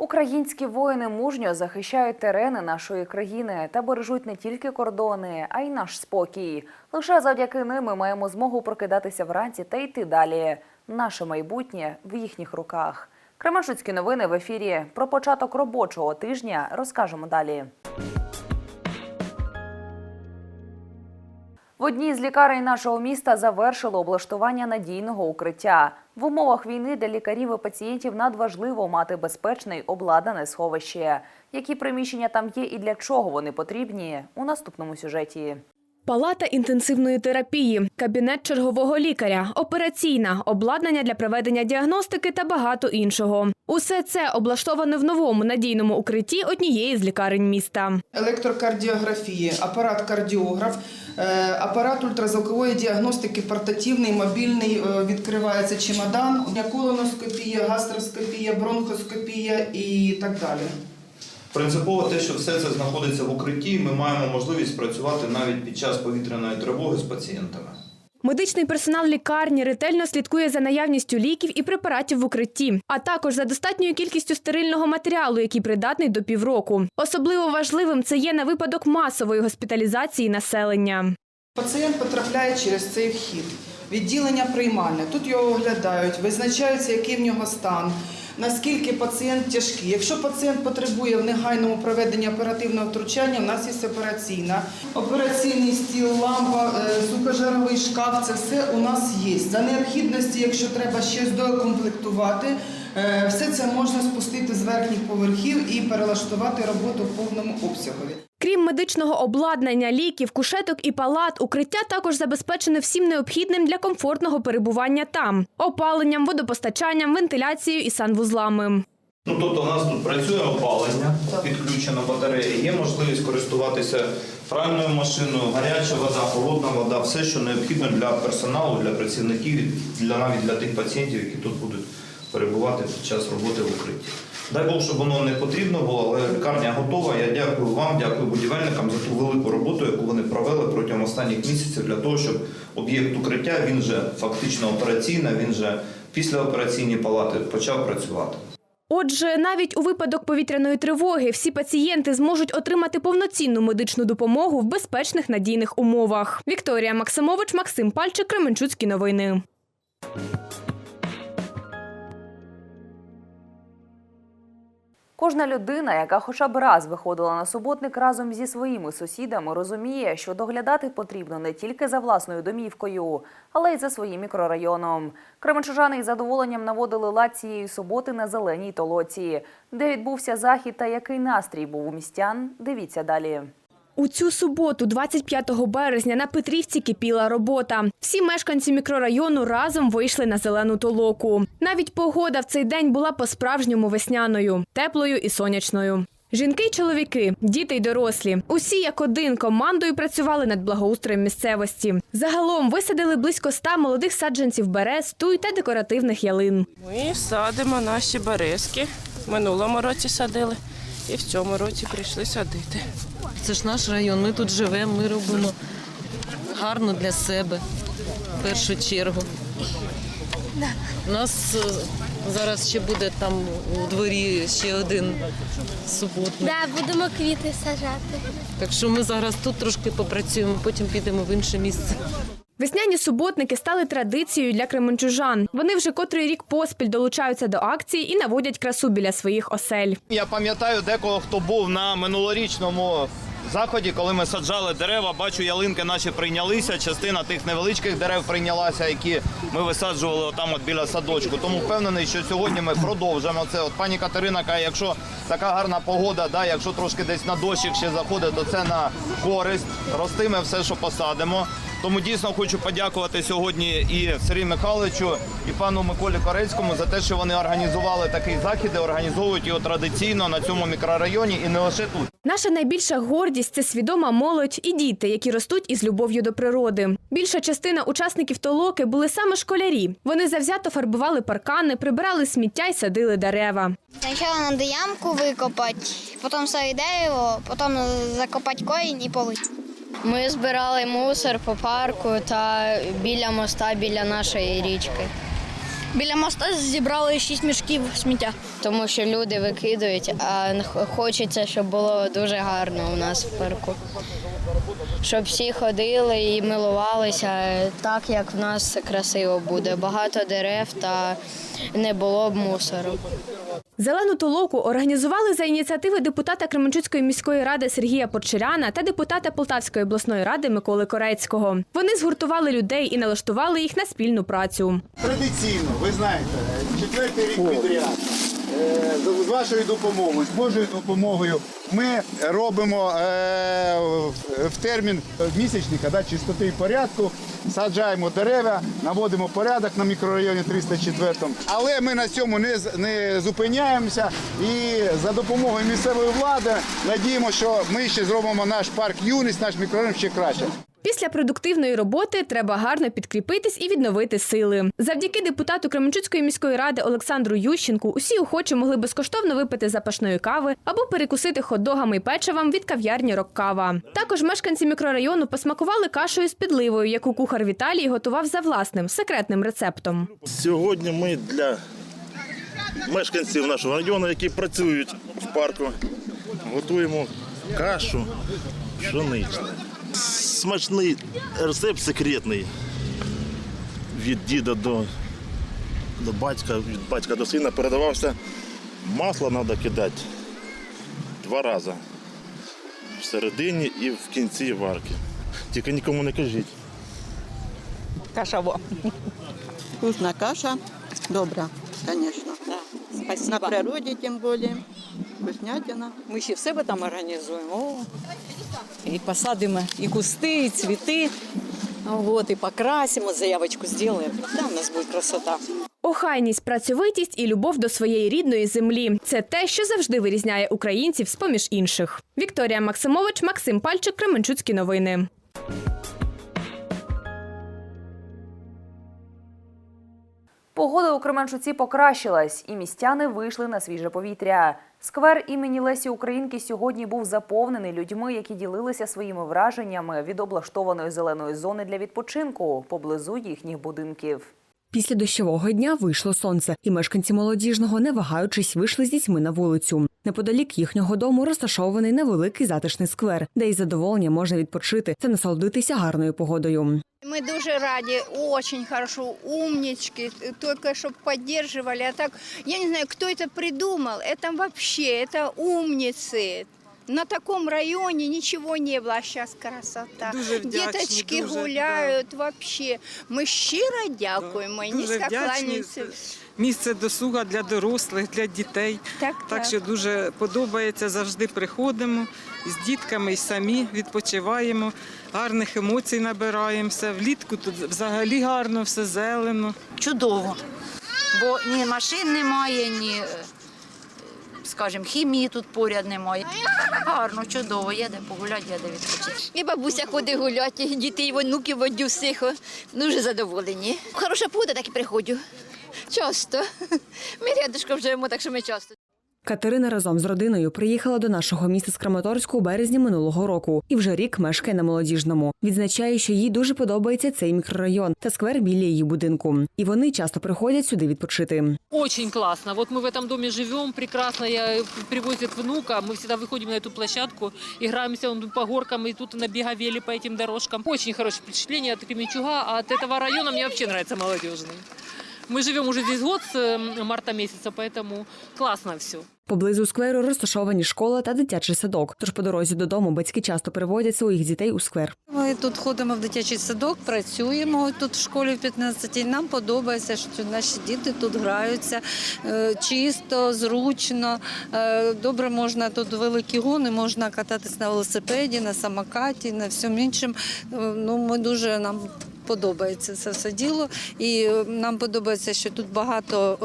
Українські воїни мужньо захищають терени нашої країни та бережуть не тільки кордони, а й наш спокій. Лише завдяки ним ми маємо змогу прокидатися вранці та йти далі. Наше майбутнє в їхніх руках. Кременчуцькі новини в ефірі. Про початок робочого тижня розкажемо далі. В одній з лікарень нашого міста завершило облаштування надійного укриття. В умовах війни для лікарів і пацієнтів надважливо мати безпечне й обладнане сховище. Які приміщення там є і для чого вони потрібні у наступному сюжеті. Палата інтенсивної терапії, кабінет чергового лікаря, операційна, обладнання для проведення діагностики та багато іншого. Усе це облаштоване в новому надійному укритті однієї з лікарень міста. електрокардіографії, апарат кардіограф, е, апарат ультразвукової діагностики, портативний, мобільний, е, відкривається чемодан, колоноскопія, гастроскопія, бронхоскопія і так далі. Принципово те, що все це знаходиться в укритті, ми маємо можливість працювати навіть під час повітряної тривоги з пацієнтами. Медичний персонал лікарні ретельно слідкує за наявністю ліків і препаратів в укритті, а також за достатньою кількістю стерильного матеріалу, який придатний до півроку. Особливо важливим це є на випадок масової госпіталізації населення. Пацієнт потрапляє через цей вхід. Відділення приймальне. Тут його оглядають, визначаються, який в нього стан, наскільки пацієнт тяжкий. Якщо пацієнт потребує в негайному проведенні оперативного втручання, у нас є операційна. Операційний стіл, лампа, сукожаровий шкаф це все у нас є. За необхідності, якщо треба щось доукомплектувати, е, все це можна спустити з верхніх поверхів і перелаштувати роботу в повному обсягові. Крім медичного обладнання, ліків, кушеток і палат, укриття також забезпечене всім необхідним для комфортного перебування там: опаленням, водопостачанням, вентиляцією і санвузлами. Ну тобто, у нас тут працює опалення, підключена батарея, є можливість користуватися пральною машиною, гаряча вода, холодна вода, все, що необхідно для персоналу, для працівників, для навіть для тих пацієнтів, які тут будуть перебувати під час роботи в укритті. Дай Бог, щоб воно не потрібно було, але лікарня готова. Я дякую вам, дякую будівельникам за ту велику роботу, яку вони провели протягом останніх місяців для того, щоб об'єкт укриття він же фактично операційна, він же післяопераційні палати почав працювати. Отже, навіть у випадок повітряної тривоги всі пацієнти зможуть отримати повноцінну медичну допомогу в безпечних надійних умовах. Вікторія Максимович, Максим Пальчик, Кременчуцькі новини. Кожна людина, яка хоча б раз виходила на суботник разом зі своїми сусідами, розуміє, що доглядати потрібно не тільки за власною домівкою, але й за своїм мікрорайоном. Кременчужани із задоволенням наводили лад цієї суботи на зеленій толоці, де відбувся захід та який настрій був у містян. Дивіться далі. У цю суботу, 25 березня, на Петрівці кипіла робота. Всі мешканці мікрорайону разом вийшли на зелену толоку. Навіть погода в цей день була по-справжньому весняною, теплою і сонячною. Жінки й чоловіки, діти й дорослі. Усі як один командою працювали над благоустроєм місцевості. Загалом висадили близько ста молодих саджанців берез, туй та декоративних ялин. Ми садимо наші березки. Минулому році садили і в цьому році прийшли садити. Це ж наш район, ми тут живемо, ми робимо гарно для себе в першу чергу. У нас е, зараз ще буде там у дворі ще один суботник. Да, будемо квіти сажати. Так що ми зараз тут трошки попрацюємо, потім підемо в інше місце. Весняні суботники стали традицією для кременчужан. Вони вже котрий рік поспіль долучаються до акції і наводять красу біля своїх осель. Я пам'ятаю декого, хто був на минулорічному заході, коли ми саджали дерева. Бачу, ялинки наші прийнялися. Частина тих невеличких дерев прийнялася, які ми висаджували отам от біля садочку. Тому впевнений, що сьогодні ми продовжимо це. От пані Катерина каже, якщо така гарна погода, да, якщо трошки десь на дощик ще заходить, то це на користь. Ростиме все, що посадимо. Тому дійсно хочу подякувати сьогодні і Сергію Михайловичу, і пану Миколі Корецькому за те, що вони організували такий захід, і організовують його традиційно на цьому мікрорайоні і не лише тут. Наша найбільша гордість це свідома молодь і діти, які ростуть із любов'ю до природи. Більша частина учасників толоки були саме школярі. Вони завзято фарбували паркани, прибирали сміття й садили дерева. Спочатку треба ямку викопати, потім садити дерево, потім закопати корінь і полити. Ми збирали мусор по парку та біля моста, біля нашої річки. Біля моста зібрали шість мішків сміття. Тому що люди викидують, а хочеться, щоб було дуже гарно у нас в парку. Щоб всі ходили і милувалися так, як в нас красиво буде. Багато дерев та не було б мусору. Зелену толоку організували за ініціативи депутата Кременчуцької міської ради Сергія Почеряна та депутата Полтавської обласної ради Миколи Корецького. Вони згуртували людей і налаштували їх на спільну працю. Традиційно, ви знаєте, четвертий рік підряд. Е, з- вашою допомогою, з Божою допомогою, ми робимо е, в- термін місячника да, чистоти і порядку, саджаємо дерева, наводимо порядок на мікрорайоні 304. Але ми на цьому не, не зупиняємося і за допомогою місцевої влади надіємо, що ми ще зробимо наш парк юність, наш мікрорайон ще краще. Після продуктивної роботи треба гарно підкріпитись і відновити сили. Завдяки депутату Кременчуцької міської ради Олександру Ющенку усі охочі могли безкоштовно випити запашної кави або перекусити хот-догами і печивом від кав'ярні Роккава. Також мешканці мікрорайону посмакували кашею з підливою, яку кухар Віталій готував за власним секретним рецептом. Сьогодні ми для мешканців нашого району, які працюють в парку, готуємо кашу пшеничну. Смачний рецепт секретний від діда до, до батька, від батька до сина передавався. Масло треба кидати два рази. Всередині і в кінці варки. Тільки нікому не кажіть. Каша во. Вкусна каша, добра, звісно. Спасибо. На природі тим більше. Вкуснятина. Ми ще в себе там організуємо. О. І посадимо і кусти, і цвіти. От, і покрасимо, заявочку зробимо. Да, у нас буде красота. Охайність, працьовитість і любов до своєї рідної землі це те, що завжди вирізняє українців з поміж інших. Вікторія Максимович, Максим Пальчик, Кременчуцькі новини. Погода у Кременчуці покращилась, і містяни вийшли на свіже повітря. Сквер імені Лесі Українки сьогодні був заповнений людьми, які ділилися своїми враженнями від облаштованої зеленої зони для відпочинку поблизу їхніх будинків. Після дощового дня вийшло сонце, і мешканці молодіжного, не вагаючись, вийшли з дітьми на вулицю. Неподалік їхнього дому розташований невеликий затишний сквер, де із задоволенням можна відпочити та насолодитися гарною погодою. Ми дуже раді, очень хорошо, умнички, только щоб поддерживали. А так, я не знаю, кто это придумал, это вообще, это умницы. На таком районе ничего не было, а сейчас красота. Дуже вдячні, Діточки дуже, гуляють вообще. Ми щиро дякуємо і Дуже низько вдячні. кланяємося. Місце досуга для дорослих, для дітей. Так, Так що дуже подобається, завжди приходимо з дітками і самі відпочиваємо, гарних емоцій набираємося. Влітку тут взагалі гарно, все зелено. Чудово. Бо ні машин немає, ні, е, скажімо, хімії тут поряд немає. Гарно, чудово, є де погуляти, є де відпочити. І бабуся ходить гуляти, і дітей, онуків водю всіх. Дуже задоволені. Хороша погода, так і приходжу. Часто. Ми рядышком живемо, так що ми часто. Катерина разом з родиною приїхала до нашого міста з Краматорську у березні минулого року і вже рік мешкає на молодіжному. Відзначає, що їй дуже подобається цей мікрорайон та сквер біля її будинку. І вони часто приходять сюди відпочити. Очень классно. Вот мы в этом доме живем, прекрасно. Я привозят внука, мы всегда выходим на эту площадку, играемся он по горкам и тут на беговеле по этим дорожкам. Очень хорошее впечатление от Кременчуга, а от этого района мне вообще нравится молодежный. Мы живем уже здесь год с э, марта месяца, поэтому классно все. Поблизу скверу розташовані школа та дитячий садок. Тож по дорозі додому батьки часто приводять своїх дітей у сквер. Ми тут ходимо в дитячий садок, працюємо тут в школі в 15 Нам подобається, що наші діти тут граються е, чисто, зручно. Е, Добре можна тут великі гони, можна кататись на велосипеді, на самокаті, на всьому іншому. Е, Ну, ми дуже нам. Подобається це все діло, і нам подобається, що тут багато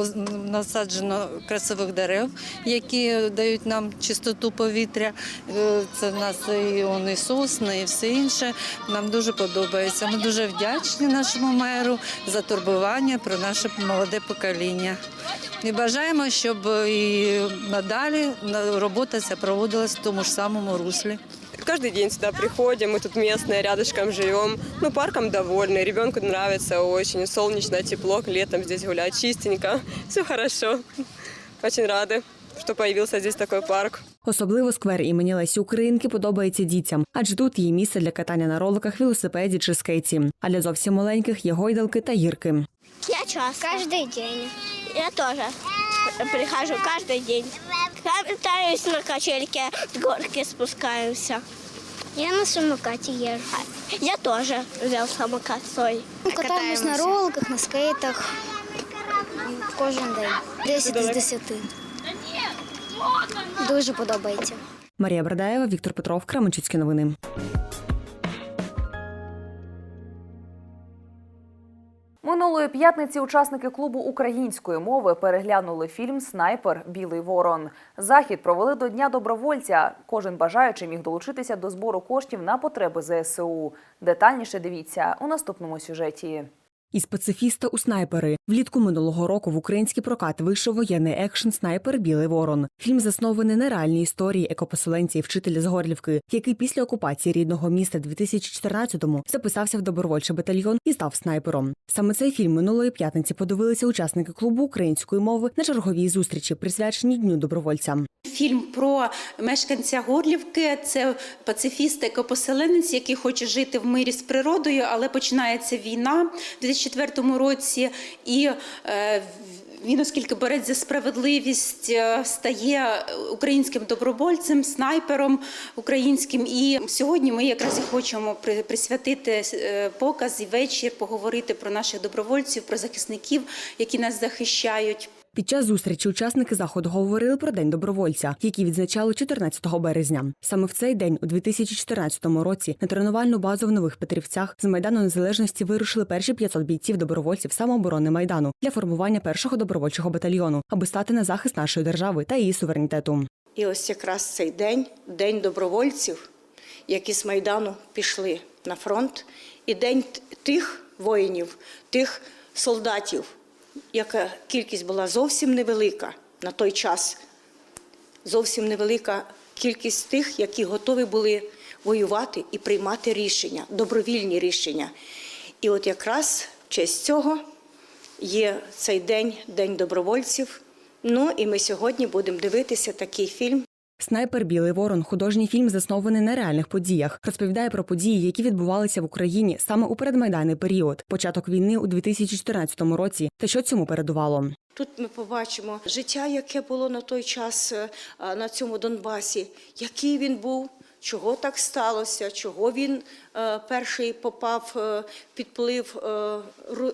насаджено красивих дерев, які дають нам чистоту повітря. Е, Це в нас і он, і сосни, і все інше. Нам дуже подобається. Ми дуже вдячні нашому меру за турбування про наше молоде покоління. І бажаємо, щоб і надалі робота ця проводилась в тому ж самому руслі. Каждый день сюда приходим, мы тут местные, рядышком живем. Ну, парком довольны, ребенку нравится очень, солнечно, тепло, летом здесь гулять чистенько. Все хорошо. Очень рады, что появился здесь такой парк. Особливо сквер імені Лесі Українки подобається дітям, адже тут є місце для катання на роликах, велосипеді чи скейті. А для зовсім маленьких є гойдалки та гірки. Я часто. Каждый день. Я тоже прихожу каждый день. Катаюсь на качельки, з горки спускаюся. Я на самокате езжу. Я тоже взял самокат свой. Катаємось на роликах, на скейтах. Кожен день. 10 з 10. Дуже подобається. Марія Брадаєва, Віктор Петров, Кременчуцькі новини. Минулої п'ятниці учасники клубу української мови переглянули фільм Снайпер Білий Ворон. Захід провели до Дня добровольця. Кожен бажаючий міг долучитися до збору коштів на потреби ЗСУ. Детальніше дивіться у наступному сюжеті. Із пацифіста у снайпери влітку минулого року в український прокат вийшов воєнний екшн Снайпер Білий Ворон. Фільм заснований на реальній історії екопоселенця і вчителя з Горлівки, який після окупації рідного міста 2014-му записався в добровольчий батальйон і став снайпером. Саме цей фільм минулої п'ятниці подивилися учасники клубу української мови на черговій зустрічі, присвяченій дню добровольця. Фільм про мешканця Горлівки. Це пацифіст, екопоселенець, який хоче жити в мирі з природою, але починається війна 2004 році, і е, він, оскільки бореться за справедливість, е, стає українським добровольцем, снайпером українським. І сьогодні ми якраз і хочемо присвятити е, показ і вечір, поговорити про наших добровольців, про захисників, які нас захищають. Під час зустрічі учасники заходу говорили про день добровольця, який відзначали 14 березня. Саме в цей день, у 2014 році, на тренувальну базу в нових Петрівцях з майдану незалежності вирушили перші 500 бійців добровольців самооборони майдану для формування першого добровольчого батальйону, аби стати на захист нашої держави та її суверенітету. І ось якраз цей день, день добровольців, які з Майдану пішли на фронт, і день тих воїнів, тих солдатів, яка кількість була зовсім невелика на той час, зовсім невелика кількість тих, які готові були воювати і приймати рішення, добровільні рішення. І от якраз в честь цього є цей день, День добровольців. Ну і ми сьогодні будемо дивитися такий фільм. Снайпер Білий Ворон художній фільм заснований на реальних подіях. Розповідає про події, які відбувалися в Україні саме у передмайданний період, початок війни у 2014 році, та що цьому передувало. Тут ми побачимо життя, яке було на той час е, на цьому Донбасі, який він був, чого так сталося, чого він е, перший попав е, під вплив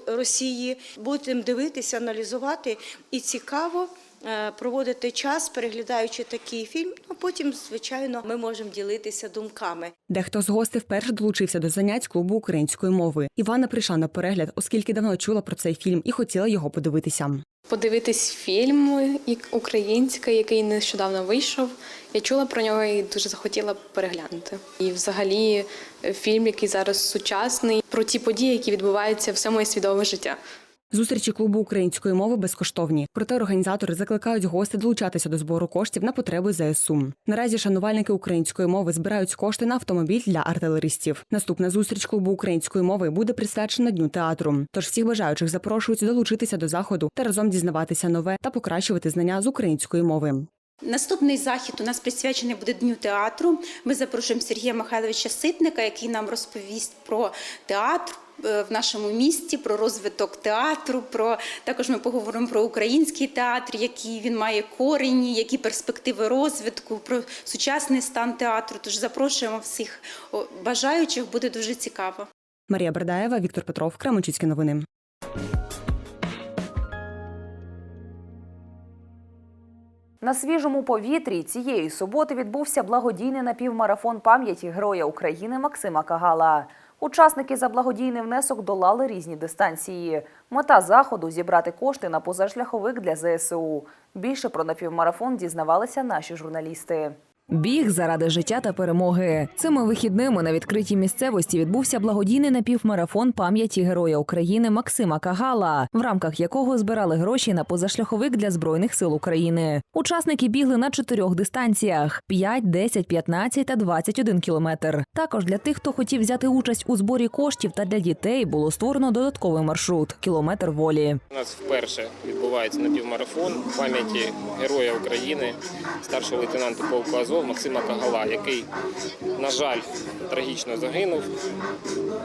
Росії. Будемо дивитися, аналізувати і цікаво. Е, Проводити час, переглядаючи такий фільм, а потім, звичайно, ми можемо ділитися думками. Дехто з гостей вперше долучився до занять клубу української мови. Івана прийшла на перегляд, оскільки давно чула про цей фільм і хотіла його подивитися. подивитись фільм і- український, який нещодавно вийшов. Я чула про нього і дуже захотіла переглянути. І взагалі е, фільм, який зараз сучасний, про ті події, які відбуваються все моє свідоме життя. Зустрічі клубу української мови безкоштовні. Проте організатори закликають гостей долучатися до збору коштів на потреби ЗСУ. Наразі шанувальники української мови збирають кошти на автомобіль для артилеристів. Наступна зустріч клубу української мови буде присвячена дню театру. Тож всіх бажаючих запрошують долучитися до заходу та разом дізнаватися нове та покращувати знання з української мови. Наступний захід у нас присвячений буде Дню театру. Ми запрошуємо Сергія Михайловича Ситника, який нам розповість про театр. Е, В нашому місті про розвиток театру, про також ми поговоримо про український театр, які він має корені, які перспективи розвитку, про сучасний стан театру. Тож запрошуємо всіх бажаючих, буде дуже цікаво. Марія Бердаєва, Віктор Петров, Кременчуцькі новини. На свіжому повітрі цієї суботи відбувся благодійний напівмарафон пам'яті Героя України Максима Кагала. Учасники за благодійний внесок долали різні дистанції. Мета заходу зібрати кошти на позашляховик для ЗСУ. Більше про напівмарафон дізнавалися наші журналісти. Біг заради життя та перемоги. Цими вихідними на відкритій місцевості відбувся благодійний напівмарафон пам'яті Героя України Максима Кагала, в рамках якого збирали гроші на позашляховик для збройних сил України. Учасники бігли на чотирьох дистанціях: 5, 10, 15 та 21 кілометр. Також для тих, хто хотів взяти участь у зборі коштів та для дітей, було створено додатковий маршрут кілометр волі. У нас вперше відбувається напівмарафон пам'яті Героя України, старшого лейтенанта полку Азов Максима Кагала, який, на жаль, трагічно загинув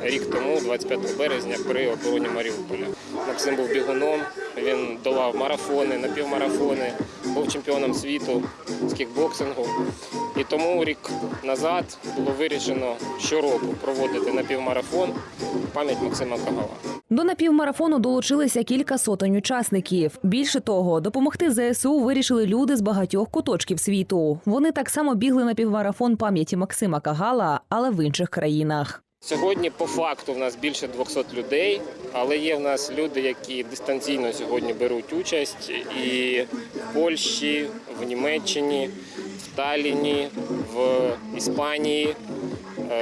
рік тому, 25 березня, при обороні Маріуполя. Максим був бігуном, він долав марафони, напівмарафони, був чемпіоном світу з кікбоксингу. І тому рік назад було вирішено щороку проводити напівмарафон пам'ять Максима Кагала. До напівмарафону долучилися кілька сотень учасників. Більше того, допомогти ЗСУ вирішили люди з багатьох куточків світу. Вони так само бігли на півмарафон пам'яті Максима Кагала, але в інших країнах. Сьогодні по факту в нас більше 200 людей, але є в нас люди, які дистанційно сьогодні беруть участь і в Польщі, в Німеччині, в Талліні, в Іспанії,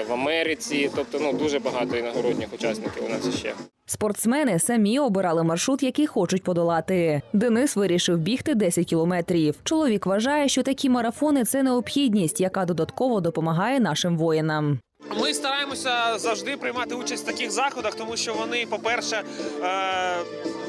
в Америці. Тобто ну, дуже багато іногородніх учасників у нас ще. Спортсмени самі обирали маршрут, який хочуть подолати. Денис вирішив бігти 10 кілометрів. Чоловік вважає, що такі марафони це необхідність, яка додатково допомагає нашим воїнам. Ми стараємося завжди приймати участь в таких заходах, тому що вони, по-перше, е,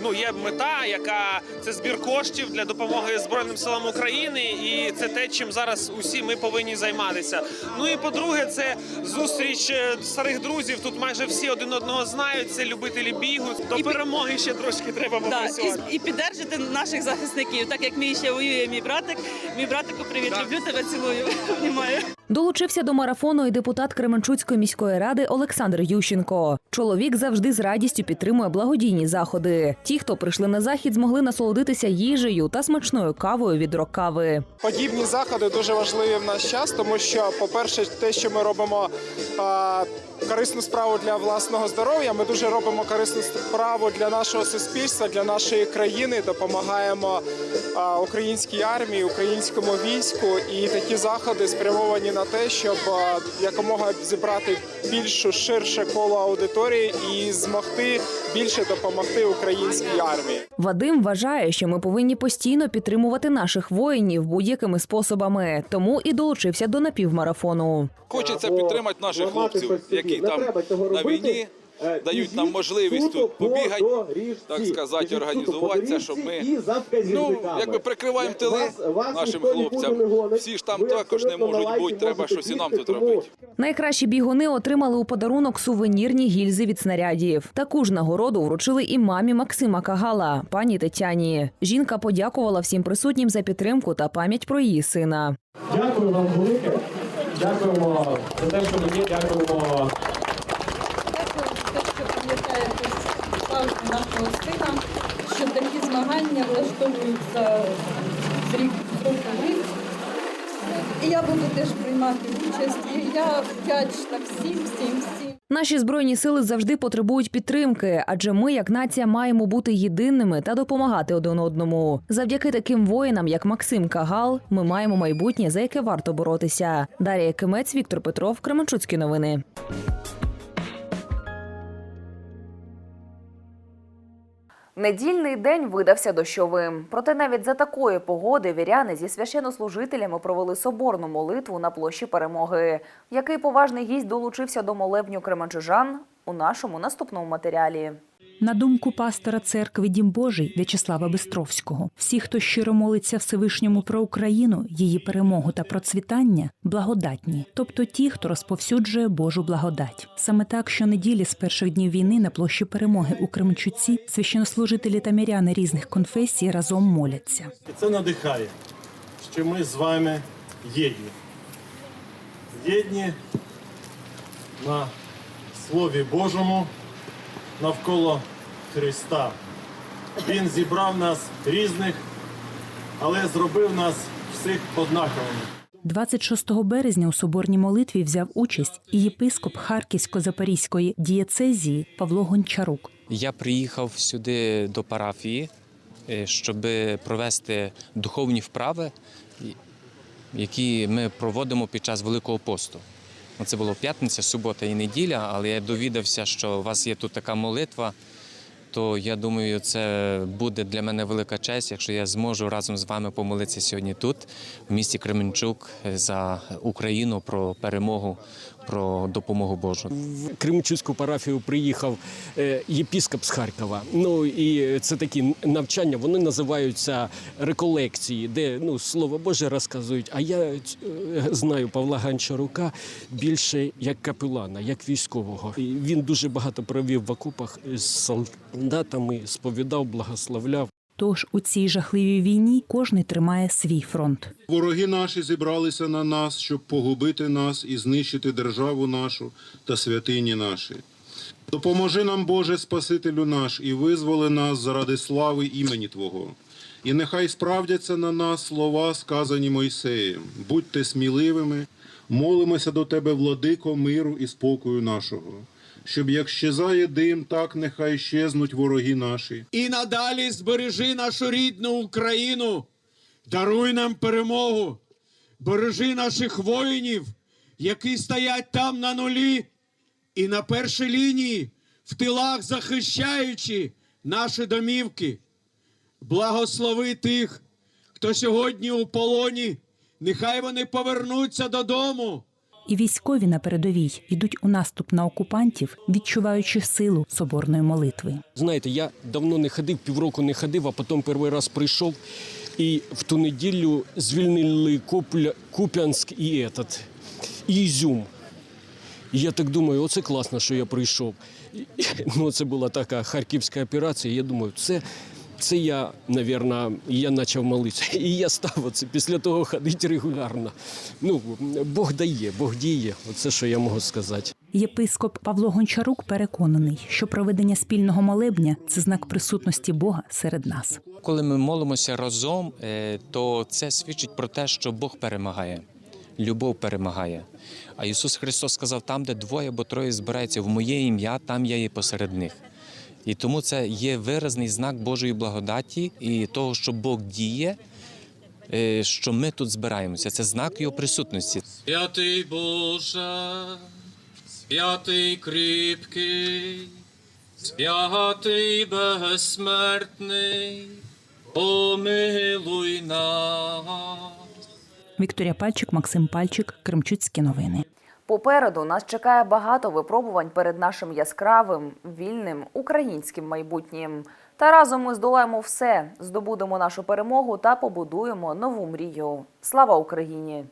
ну є мета, яка це збір коштів для допомоги Збройним силам України, і це те, чим зараз усі ми повинні займатися. Ну і по-друге, це зустріч е, старих друзів. Тут майже всі один одного знають. Це любителі бігу. До перемоги ще трошки треба Да, попрацювати. і, і піддержити наших захисників, так як мій ще воює мій братик. Мій братику, привіт, люблю тебе, цілую. Долучився до марафону і депутат Кременчуцької міської ради Олександр Ющенко. Чоловік завжди з радістю підтримує благодійні заходи. Ті, хто прийшли на захід, змогли насолодитися їжею та смачною кавою від рокави. Подібні заходи дуже важливі в наш час, тому що, по-перше, те, що ми робимо а, корисну справу для власного здоров'я, ми дуже робимо корисну справу для нашого суспільства, для нашої країни, допомагаємо українській армії, українському війську. І такі заходи спрямовані на те, щоб якомога зібрати більш ширше коло аудиторії і змогти більше допомогти українській армії. Вадим вважає, що ми повинні постійно підтримувати наших воїнів будь-якими способами, тому і долучився до напівмарафону. Хочеться підтримати наших хлопців, які там на війні дають нам можливість тут побігати, так сказати, організуватися, щоб ми ну якби прикриваємо тили нашим хлопцям. Всі ж там також не можуть бути. Треба щось і нам тут робити. Найкращі бігуни отримали у подарунок сувенірні гільзи від снарядів. Таку ж нагороду вручили і мамі Максима Кагала, пані Тетяні. Жінка подякувала всім присутнім за підтримку та пам'ять про її сина. Дякую вам велике. Дякуємо за те, що є. Дякуємо. Нашого сина, що такі змагання влаштовуються з рік в рік. І я буду теж приймати участь. І я вдячна всім, всім, всім. Наші збройні сили завжди потребують підтримки, адже ми, як нація, маємо бути єдиними та допомагати один одному. Завдяки таким воїнам, як Максим Кагал, ми маємо майбутнє, за яке варто боротися. Дар'я Кимець, Віктор Петров, Кременчуцькі новини. Недільний день видався дощовим. Проте навіть за такої погоди віряни зі священнослужителями провели соборну молитву на площі перемоги. Який поважний гість долучився до молебню кременчужан у нашому наступному матеріалі. На думку пастора церкви Дім Божий В'ячеслава Бистровського, всі, хто щиро молиться Всевишньому про Україну, її перемогу та процвітання, благодатні, тобто ті, хто розповсюджує Божу благодать. Саме так, щонеділі з перших днів війни на площі перемоги у Кременчуці священнослужителі та міряни різних конфесій разом моляться. Це надихає, що ми з вами єдні. Єдні на Слові Божому навколо Христа. Він зібрав нас різних, але зробив нас всіх однаковими. 26 березня у соборній молитві взяв участь і єпископ Харківсько-Запорізької дієцезії Павло Гончарук. Я приїхав сюди до парафії, щоб провести духовні вправи. Які ми проводимо під час Великого посту. Це було п'ятниця, субота і неділя, але я довідався, що у вас є тут така молитва. То я думаю, це буде для мене велика честь, якщо я зможу разом з вами помолитися сьогодні тут, в місті Кременчук, за Україну про перемогу, про допомогу Божу. В Кременчуцьку парафію приїхав е, єпіскоп з Харкова. Ну і це такі навчання, вони називаються реколекції, де ну слово Боже розказують. А я е, знаю Павла Гончарука більше як капелана, як військового. Він дуже багато провів в окопах з солдатами, сповідав, благословляв. Тож у цій жахливій війні кожний тримає свій фронт. Вороги наші зібралися на нас, щоб погубити нас і знищити державу нашу та святині наші. Допоможи нам, Боже, Спасителю наш, і визволи нас заради слави імені Твого. І нехай справдяться на нас слова, сказані Мойсеєм. Будьте сміливими, молимося до Тебе, владико, миру і спокою нашого. Щоб як щезає дим, так нехай щезнуть вороги наші. І надалі збережи нашу рідну Україну, даруй нам перемогу, бережи наших воїнів, які стоять там на нулі і на першій лінії, в тилах захищаючи наші домівки. Благослови тих, хто сьогодні у полоні, нехай вони повернуться додому. І військові на передовій йдуть у наступ на окупантів, відчуваючи силу соборної молитви. Знаєте, я давно не ходив, півроку не ходив, а потім перший раз прийшов. І в ту неділю звільнили Купля, Куп'янськ і, этот, і Ізюм. І я так думаю, оце класно, що я прийшов. Ну, це була така харківська операція. Я думаю, це, це я, напевно, я почав молитися. І я став оце після того ходити регулярно. Ну, Бог дає, Бог діє. Оце що я можу сказати. Єпископ Павло Гончарук переконаний, що проведення спільного молебня це знак присутності Бога серед нас. Коли ми молимося разом, е, то це свідчить про те, що Бог перемагає, любов перемагає. А Ісус Христос сказав: там, де двоє або троє збираються в моє ім'я, там я є посеред них. І тому це є виразний знак Божої благодаті і того, що Бог діє, е, що ми тут збираємося. Це знак його присутності. Святий Боже, святий кріпкий, святий безсмертний, помилуй нас. Вікторія Пальчик, Максим Пальчик, Кремчуцькі новини. Попереду нас чекає багато випробувань перед нашим яскравим, вільним українським майбутнім. Та разом ми здолаємо все, здобудемо нашу перемогу та побудуємо нову мрію. Слава Україні!